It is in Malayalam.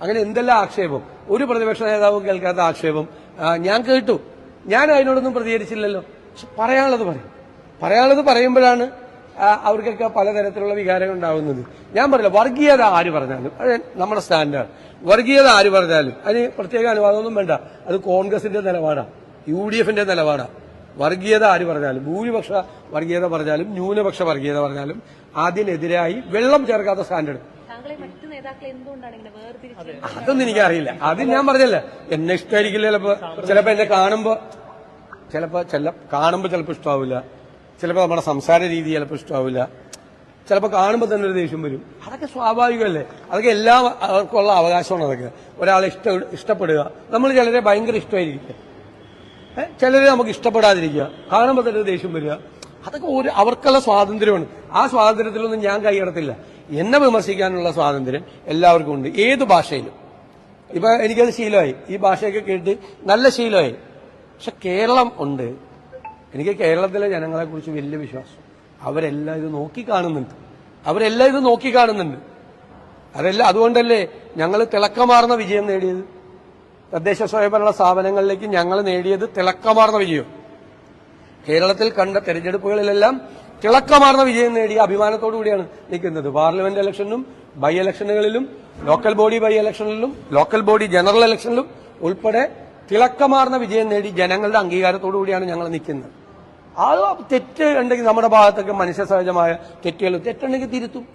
അങ്ങനെ എന്തെല്ലാം ആക്ഷേപം? ഒരു പ്രതിപക്ഷ നേതാവും കേൾക്കാത്ത ആക്ഷേപം. ഞാൻ കേട്ടു. ഞാൻ അതിനോടൊന്നും പ്രതികരിച്ചില്ലല്ലോ. പറയാനുള്ളത് പറയും. പറയാനുള്ളത് പറയുമ്പോഴാണ് അവർക്കൊക്കെ പലതരത്തിലുള്ള വികാരങ്ങൾ ഉണ്ടാവുന്നത്. ഞാൻ പറയില്ല വർഗീയത ആര് പറഞ്ഞാലും അത് നമ്മുടെ സ്റ്റാൻഡാണ് വർഗീയത ആര് പറഞ്ഞാലും അതിന് പ്രത്യേക അനുവാദമൊന്നും വേണ്ട. അത് കോൺഗ്രസിന്റെ നിലപാടാണ് യു ഡി എഫിന്റെ നിലപാടാണ് വർഗീയത ആര് പറഞ്ഞാലും ഭൂരിപക്ഷ വർഗീയത പറഞ്ഞാലും ന്യൂനപക്ഷ വർഗീയത പറഞ്ഞാലും അതിനെതിരായി വെള്ളം ചേർക്കാത്ത സ്റ്റാൻഡേർഡ്. അതൊന്നും എനിക്കറിയില്ല. അത് ഞാൻ പറഞ്ഞല്ലേ എന്നെ ഇഷ്ടമായിരിക്കില്ല ചിലപ്പോ ചിലപ്പോ എന്നെ കാണുമ്പോ ചിലപ്പോ ചില കാണുമ്പോ ചിലപ്പോ ഇഷ്ടാവില്ല. ചിലപ്പോ നമ്മുടെ സംസാര രീതി ചിലപ്പോ ഇഷ്ടാവില്ല. ചിലപ്പോ കാണുമ്പോ തന്നെ ഒരു ദേഷ്യം വരും. അതൊക്കെ സ്വാഭാവികമല്ലേ? അതൊക്കെ എല്ലാ അവർക്കുള്ള അവകാശമാണ് അതൊക്കെ. ഒരാളെ ഇഷ്ട ഇഷ്ടപ്പെടുക. നമ്മൾ ചിലരെ ഭയങ്കര ഇഷ്ടമായിരിക്കില്ല? ചിലര് നമുക്ക് ഇഷ്ടപ്പെടാതിരിക്കുക. കാണുമ്പോൾ തന്നെ ഒരു ദേഷ്യം വരിക. അതൊക്കെ ഒരു അവർക്കുള്ള സ്വാതന്ത്ര്യമാണ്. ആ സ്വാതന്ത്ര്യത്തിലൊന്നും ഞാൻ കൈയടത്തില്ല എന്നെ വിമർശിക്കാനുള്ള സ്വാതന്ത്ര്യം എല്ലാവർക്കും ഉണ്ട്. ഏത് ഭാഷയിലും. ഇപ്പൊ എനിക്കത് ശീലമായി. ഈ ഭാഷയൊക്കെ കേട്ട് നല്ല ശീലമായി. പക്ഷെ കേരളം ഉണ്ട്. എനിക്ക് കേരളത്തിലെ ജനങ്ങളെ കുറിച്ച് വലിയ വിശ്വാസം. അവരെല്ലാം ഇത് നോക്കി കാണുന്നുണ്ട് അവരെല്ലാം ഇത് നോക്കി കാണുന്നുണ്ട് അതെല്ലാം അതുകൊണ്ടല്ലേ ഞങ്ങൾ തിളക്കമാർന്ന വിജയം നേടിയത്? തദ്ദേശ സ്വയംഭരണ സ്ഥാപനങ്ങളിലേക്ക് ഞങ്ങൾ നേടിയത് തിളക്കമാർന്ന വിജയം. കേരളത്തിൽ കണ്ട തെരഞ്ഞെടുപ്പുകളിലെല്ലാം തിളക്കമാർന്ന വിജയം നേടിയ അഭിമാനത്തോടു കൂടിയാണ് നിൽക്കുന്നത്. പാർലമെന്റ് ഇലക്ഷനിലും ബൈ ഇലക്ഷനുകളിലും ലോക്കൽ ബോഡി ബൈ ഇലക്ഷനിലും ലോക്കൽ ബോഡി ജനറൽ ഇലക്ഷനിലും ഉൾപ്പെടെ തിളക്കമാർന്ന വിജയം നേടി ജനങ്ങളുടെ അംഗീകാരത്തോടു കൂടിയാണ് ഞങ്ങൾ നിൽക്കുന്നത്. അത് തെറ്റ് ഉണ്ടെങ്കിൽ നമ്മുടെ ഭാഗത്തൊക്കെ മനുഷ്യ സഹജമായ തെറ്റുകൾ തെറ്റുണ്ടെങ്കിൽ തിരുത്തും.